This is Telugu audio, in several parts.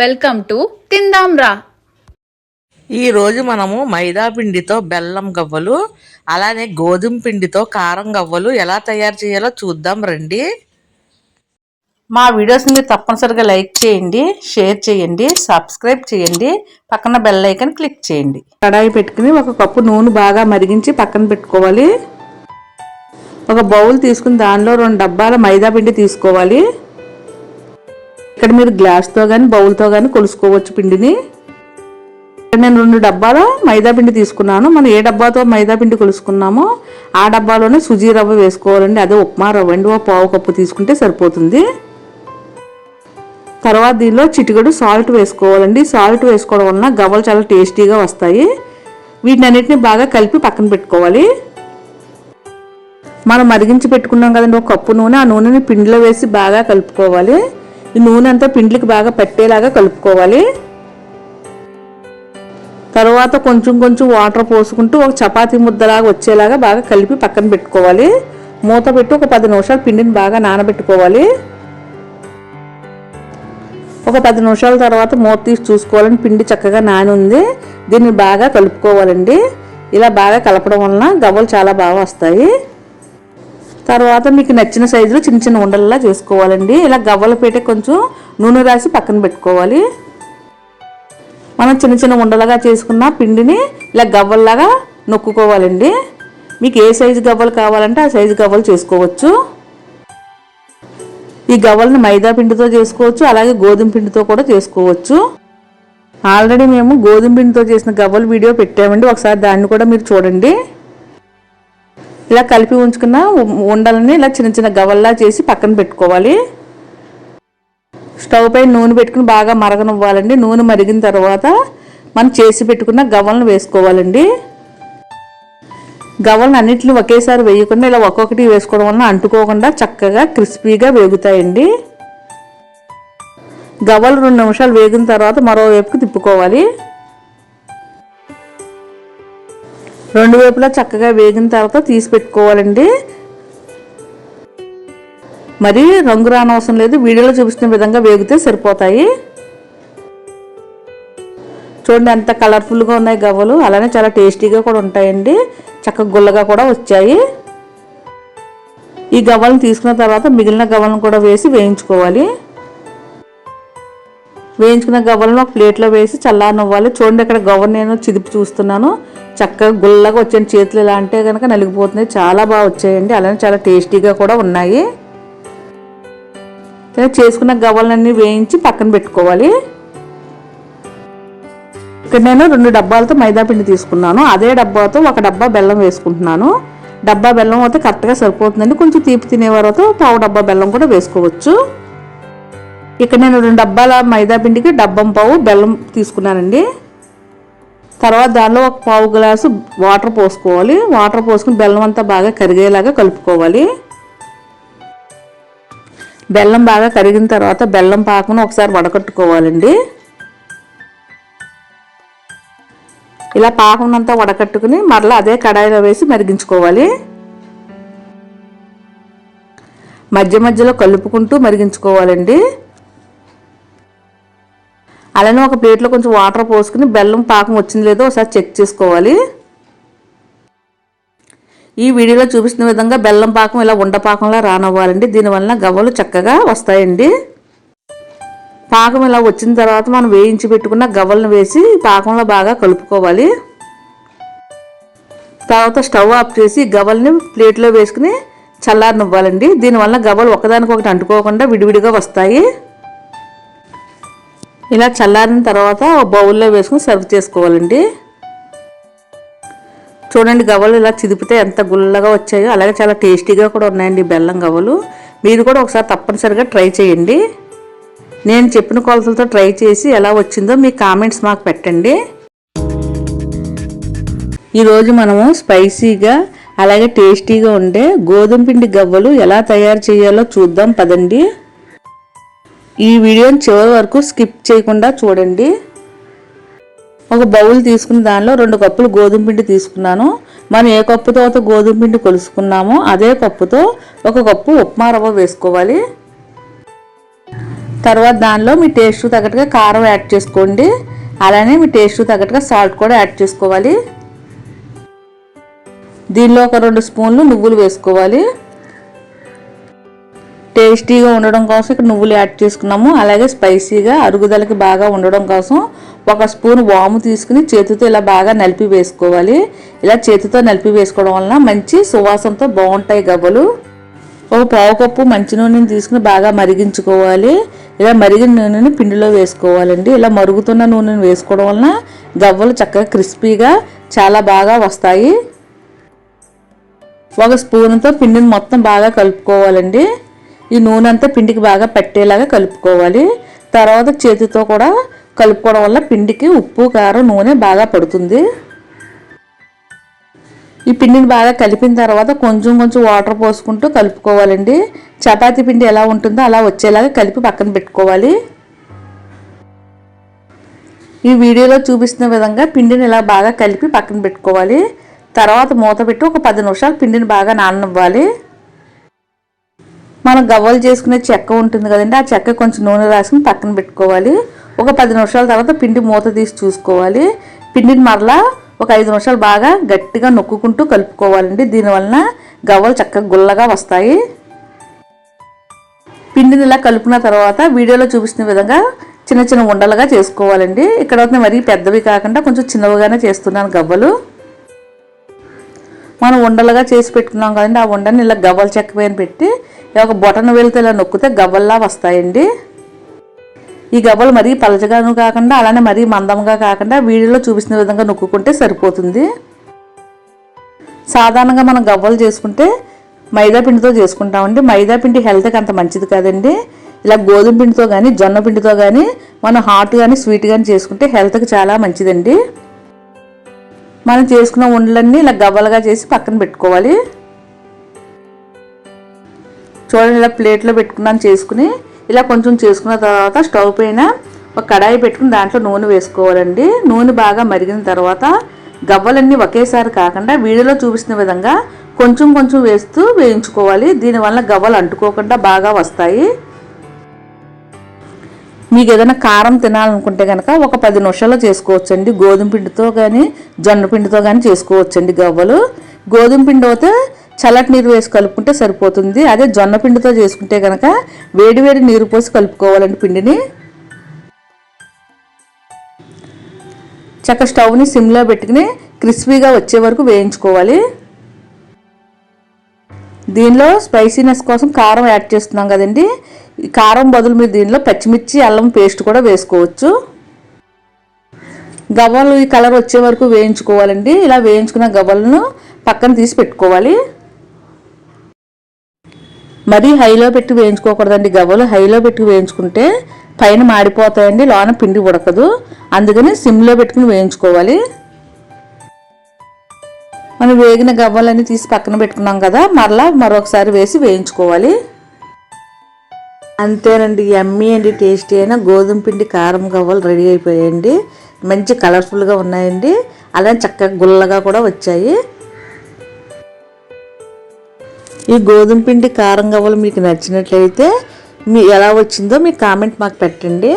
వెల్కమ్ టు తిందాం రా ఈ రోజు మనము మైదా పిండితో బెల్లం గవ్వలు అలానే గోధుమ పిండితో కారం గవ్వలు ఎలా తయారు చేయాలో చూద్దాం రండి. మా వీడియోస్ని మీరు తప్పనిసరిగా లైక్ చేయండి షేర్ చేయండి సబ్స్క్రైబ్ చేయండి పక్కన బెల్ ఐకన్ క్లిక్ చేయండి. కడాయి పెట్టుకుని ఒక కప్పు నూనె బాగా మరిగించి పక్కన పెట్టుకోవాలి. ఒక బౌల్ తీసుకుని దానిలో రెండు డబ్బాల మైదా పిండి తీసుకోవాలి. ఇక్కడ మీరు గ్లాస్తో కానీ బౌల్తో కానీ కొలుసుకోవచ్చు పిండిని. నేను రెండు డబ్బాల మైదా పిండి తీసుకున్నాను. మనం ఏ డబ్బాతో మైదా పిండి కొలుసుకున్నామో ఆ డబ్బాలోనే సుజీ రవ్వ వేసుకోవాలండి. అదే ఉప్మా రవ్వ అండి. ఓ పావు కప్పు తీసుకుంటే సరిపోతుంది. తర్వాత దీనిలో చిటికెడు సాల్ట్ వేసుకోవాలండి. సాల్ట్ వేసుకోవడం వలన గవ్వలు చాలా టేస్టీగా వస్తాయి. వీటినన్నిటిని బాగా కలిపి పక్కన పెట్టుకోవాలి. మనం మరిగించి పెట్టుకున్నాం కదండి. ఒక కప్పు నూనె. ఆ నూనెని పిండిలో వేసి బాగా కలుపుకోవాలి. ఈ నూనె అంతా పిండికి బాగా పట్టేలాగా కలుపుకోవాలి. తర్వాత కొంచెం కొంచెం వాటర్ పోసుకుంటూ ఒక చపాతీ ముద్దలాగా వచ్చేలాగా బాగా కలిపి పక్కన పెట్టుకోవాలి. మూత పెట్టి ఒక పది నిమిషాలు పిండిని బాగా నానబెట్టుకోవాలి. ఒక పది నిమిషాల తర్వాత మూత తీసి చూసుకోవాలని పిండి చక్కగా నాని ఉంది దీన్ని బాగా కలుపుకోవాలండి. ఇలా బాగా కలపడం వలన గవ్వలు చాలా బాగా వస్తాయి. తర్వాత మీకు నచ్చిన సైజులో చిన్న చిన్న ఉండల్లా చేసుకోవాలండి. ఇలా గవ్వల పీట కొంచెం నూనె రాసి పక్కన పెట్టుకోవాలి. మనం చిన్న చిన్న ఉండలుగా చేసుకున్న పిండిని ఇలా గవ్వల్లాగా నొక్కుకోవాలండి. మీకు ఏ సైజు గవ్వలు కావాలంటే ఆ సైజు గవ్వలు చేసుకోవచ్చు. ఈ గవ్వలను మైదా పిండితో చేసుకోవచ్చు అలాగే గోధుమ పిండితో కూడా చేసుకోవచ్చు. ఆల్రెడీ మేము గోధుమ పిండితో చేసిన గవ్వలు వీడియో పెట్టామండి. ఒకసారి దాన్ని కూడా మీరు చూడండి. ఇలా కలిపి ఉంచుకున్న ఉండలని ఇలా చిన్న చిన్న గవల్లా చేసి పక్కన పెట్టుకోవాలి. స్టవ్ పై నూనె పెట్టుకుని బాగా మరగనివ్వాలండి. నూనె మరిగిన తర్వాత మనం చేసి పెట్టుకున్న గవ్వలను వేసుకోవాలండి. గవ్వలను అన్నింటిని ఒకేసారి వేయకుండా ఇలా ఒక్కొక్కటి వేసుకోవడం వలన అంటుకోకుండా చక్కగా క్రిస్పీగా వేగుతాయండి. గవ్వలు రెండు నిమిషాలు వేగిన తర్వాత మరోవైపుకి తిప్పుకోవాలి. రెండు వైపులా చక్కగా వేగిన తర్వాత తీసి పెట్టుకోవాలండి. మరి రంగు రానవసరం లేదు వీడియోలో చూపిస్తున్న విధంగా వేగితే సరిపోతాయి. చూడండి ఎంత కలర్ఫుల్గా ఉన్నాయి గవ్వలు అలానే చాలా టేస్టీగా కూడా ఉంటాయండి. చక్కగా గుల్లగా కూడా వచ్చాయి. ఈ గవ్వలను తీసుకున్న తర్వాత మిగిలిన గవ్వలను కూడా వేసి వేయించుకోవాలి. వేయించుకున్న గవ్వలను ఒక ప్లేట్లో వేసి చల్లారనివ్వాలి. చూడండి ఇక్కడ గవ్వను నేను చిదిపి చూస్తున్నాను. చక్కగా గుల్లగా వచ్చిన చేతులు ఇలా అంటే కనుక నలిగిపోతున్నాయి. చాలా బాగా వచ్చాయండి. అలానే చాలా టేస్టీగా కూడా ఉన్నాయి. చేసుకున్న గవ్వలన్నీ వేయించి పక్కన పెట్టుకోవాలి. ఇక్కడ నేను రెండు డబ్బాలతో మైదా పిండి తీసుకున్నాను. అదే డబ్బాతో ఒక డబ్బా బెల్లం వేసుకుంటున్నాను. డబ్బా బెల్లం అయితే కరెక్ట్గా సరిపోతుందండి. కొంచెం తీపి తినేవారు పావు డబ్బా బెల్లం కూడా వేసుకోవచ్చు. ఇక్కడ నేను రెండు డబ్బాల మైదా పిండికి డబ్బం పావు బెల్లం తీసుకున్నానండి. తర్వాత దానిలో ఒక పావు గ్లాసు వాటర్ పోసుకోవాలి. వాటర్ పోసుకుని బెల్లం అంతా బాగా కరిగేలాగా కలుపుకోవాలి. బెల్లం బాగా కరిగిన తర్వాత బెల్లం పాకను ఒకసారి వడకట్టుకోవాలండి. ఇలా పాకనంతా అంతా వడకట్టుకుని మరలా అదే కడాయిలో వేసి మరిగించుకోవాలి. మధ్య మధ్యలో కలుపుకుంటూ మరిగించుకోవాలండి. అలానే ఒక ప్లేట్లో కొంచెం వాటర్ పోసుకుని బెల్లం పాకం వచ్చింది లేదో ఒకసారి చెక్ చేసుకోవాలి. ఈ వీడియోలో చూపిస్తున్న విధంగా బెల్లం పాకం ఇలా ఉండపాకంలా రానవ్వాలండి. దీనివల్ల గవ్వలు చక్కగా వస్తాయండి. పాకం ఇలా వచ్చిన తర్వాత మనం వేయించి పెట్టుకున్న గవ్వలను వేసి పాకంలో బాగా కలుపుకోవాలి. తర్వాత స్టవ్ ఆఫ్ చేసి గవ్వల్ని ప్లేట్లో వేసుకుని చల్లారనివ్వాలండి. దీనివల్ల గవ్వలు ఒకదానికొకటి అంటుకోకుండా విడివిడిగా వస్తాయి. ఇలా చల్లారిన తర్వాత బౌల్లో వేసుకుని సర్వ్ చేసుకోవాలండి. చూడండి గవ్వలు ఇలా చిదిపితే ఎంత గుల్లగా వచ్చాయో అలాగే చాలా టేస్టీగా కూడా ఉన్నాయండి బెల్లం గవ్వలు. మీరు కూడా ఒకసారి తప్పనిసరిగా ట్రై చేయండి. నేను చెప్పిన కొలతలతో ట్రై చేసి ఎలా వచ్చిందో మీ కామెంట్స్ మాకు పెట్టండి. ఈరోజు మనము స్పైసీగా అలాగే టేస్టీగా ఉండే గోధుమ పిండి గవ్వలు ఎలా తయారు చేయాలో చూద్దాం పదండి. ఈ వీడియోని చివరి వరకు స్కిప్ చేయకుండా చూడండి. ఒక బౌల్ తీసుకున్న దానిలో రెండు కప్పులు గోధుమ పిండి తీసుకున్నాను. మనం ఏ కప్పుతో అయితే గోధుమ పిండి కొలుసుకున్నామో అదే కప్పుతో ఒక కప్పు ఉప్మా రవ్వ వేసుకోవాలి. తర్వాత దానిలో మీ టేస్ట్ తగ్గట్టుగా కారం యాడ్ చేసుకోండి. అలానే మీ టేస్ట్ తగ్గట్టుగా సాల్ట్ కూడా యాడ్ చేసుకోవాలి. దీనిలో ఒక రెండు స్పూన్లు నువ్వులు వేసుకోవాలి. టేస్టీగా ఉండడం కోసం ఇక్కడ నువ్వులు యాడ్ చేసుకున్నాము. అలాగే స్పైసీగా అరుగుదలకి బాగా ఉండడం కోసం ఒక స్పూన్ వాము తీసుకుని చేతితో ఇలా బాగా నలిపి వేసుకోవాలి. ఇలా చేతితో నలిపి వేసుకోవడం వలన మంచి సువాసనతో బాగుంటాయి గవ్వలు. ఒక పావు కప్పు మంచి నూనెని తీసుకుని బాగా మరిగించుకోవాలి. ఇలా మరిగిన నూనెని పిండిలో వేసుకోవాలండి. ఇలా మరుగుతున్న నూనెని వేసుకోవడం వలన గవ్వలు చక్కగా క్రిస్పీగా చాలా బాగా వస్తాయి. ఒక స్పూన్తో పిండిని మొత్తం బాగా కలుపుకోవాలండి. ఈ నూనె అంతా పిండికి బాగా పట్టేలాగా కలుపుకోవాలి. తర్వాత చేతితో కూడా కలుపుకోవడం వల్ల పిండికి ఉప్పు కారం నూనె బాగా పడుతుంది. ఈ పిండిని బాగా కలిపిన తర్వాత కొంచెం కొంచెం వాటర్ పోసుకుంటూ కలుపుకోవాలండి. చపాతీ పిండి ఎలా ఉంటుందో అలా వచ్చేలాగా కలిపి పక్కన పెట్టుకోవాలి. ఈ వీడియోలో చూపిస్తున్న విధంగా పిండిని ఇలా బాగా కలిపి పక్కన పెట్టుకోవాలి. తర్వాత మూత పెట్టి ఒక పది నిమిషాలు పిండిని బాగా నాననివ్వాలి. మనం గవ్వలు చేసుకునే చెక్క ఉంటుంది కదండి ఆ చెక్క కొంచెం నూనె రాసుకుని పక్కన పెట్టుకోవాలి. ఒక పది నిమిషాల తర్వాత పిండి మూత తీసి చూసుకోవాలి. పిండిని మరలా ఒక ఐదు నిమిషాలు బాగా గట్టిగా నొక్కుకుంటూ కలుపుకోవాలండి. దీనివలన గవ్వలు చక్కగా గుల్లగా వస్తాయి. పిండిని ఇలా కలుపుకున్న తర్వాత వీడియోలో చూపిస్తున్న విధంగా చిన్న చిన్న ఉండలుగా చేసుకోవాలండి. ఇక్కడ మరీ పెద్దవి కాకుండా కొంచెం చిన్నవిగానే చేస్తున్నాను గవ్వలు. మనం ఉండలుగా చేసి పెట్టుకున్నాం కదండి ఆ ఉండని ఇలా గవ్వల చెక్క పైన పెట్టి ఒక బొటన వెళ్తే ఇలా నొక్కితే గవ్వల్లా వస్తాయండి. ఈ గవ్వలు మరీ పలచగాను కాకుండా అలానే మరీ మందంగా కాకుండా వీడియోలో చూపిస్తున్న విధంగా నొక్కుంటే సరిపోతుంది. సాధారణంగా మనం గవ్వలు చేసుకుంటే మైదా పిండితో చేసుకుంటామండి. మైదా పిండి హెల్త్కి అంత మంచిది కాదండి. ఇలా గోధుమ పిండితో కానీ జొన్న పిండితో కానీ మనం హాట్ కానీ స్వీట్ కానీ చేసుకుంటే హెల్త్కి చాలా మంచిదండి. మనం చేసుకున్న ఉండలన్నీ ఇలా గవ్వలుగా చేసి పక్కన పెట్టుకోవాలి. చూడండి ఇలా ప్లేట్లో పెట్టుకున్నాను చేసుకుని ఇలా కొంచెం చేసుకున్న తర్వాత స్టవ్ పైన ఒక కడాయి పెట్టుకుని దాంట్లో నూనె వేసుకోవాలండి. నూనె బాగా మరిగిన తర్వాత గవ్వలన్నీ ఒకేసారి కాకుండా వీడియోలో చూపిస్తున్న విధంగా కొంచెం కొంచెం వేస్తూ వేయించుకోవాలి. దీనివల్ల గవ్వలు అంటుకోకుండా బాగా వస్తాయి. మీకు ఏదైనా కారం తినాలనుకుంటే కనుక ఒక పది నిమిషాల్లో చేసుకోవచ్చండి. గోధుమ పిండితో కానీ జొన్న పిండితో కానీ చేసుకోవచ్చండి గవ్వలు. గోధుమ పిండి అయితే చల్లటి నీరు వేసి కలుపుకుంటే సరిపోతుంది. అదే జొన్న పిండితో చేసుకుంటే కనుక వేడి వేడి నీరు పోసి కలుపుకోవాలండి పిండిని. చక్క స్టవ్ని సిమ్లో పెట్టుకుని క్రిస్పీగా వచ్చే వరకు వేయించుకోవాలి. దీనిలో స్పైసీనెస్ కోసం కారం యాడ్ చేస్తున్నాం కదండి. ఈ కారం బదులు మీరు దీనిలో పచ్చిమిర్చి అల్లం పేస్ట్ కూడా వేసుకోవచ్చు. గవ్వలు ఈ కలర్ వచ్చే వరకు వేయించుకోవాలండి. ఇలా వేయించుకున్న గవ్వలను పక్కన తీసి పెట్టుకోవాలి. మరీ హైలో పెట్టి వేయించుకోకూడదండి గవ్వలు. హైలో పెట్టి వేయించుకుంటే పైన మాడిపోతాయండి లోన పిండి ఉడకదు. అందుకని సిమ్లో పెట్టుకుని వేయించుకోవాలి. మనం వేగిన గవ్వలన్నీ తీసి పక్కన పెట్టుకున్నాం కదా మరలా మరొకసారి వేసి వేయించుకోవాలి. అంతేనండి ఎమ్మీ అండి టేస్టీ అయిన గోధుమ పిండి కారం గవ్వలు రెడీ అయిపోయాయండి. మంచి కలర్ఫుల్గా ఉన్నాయండి. అలానే చక్కగా గుల్లగా కూడా వచ్చాయి. ఈ గోధుమ పిండి కారం గవ్వలు మీకు నచ్చినట్లయితే మీ ఎలా వచ్చిందో మీ కామెంట్ మాకు పెట్టండి.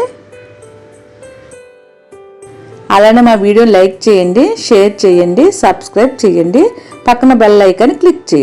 అలానే మా వీడియో లైక్ చేయండి షేర్ చేయండి సబ్స్క్రైబ్ చేయండి. పక్కన బెల్ ఐకాన్ క్లిక్ చేయండి.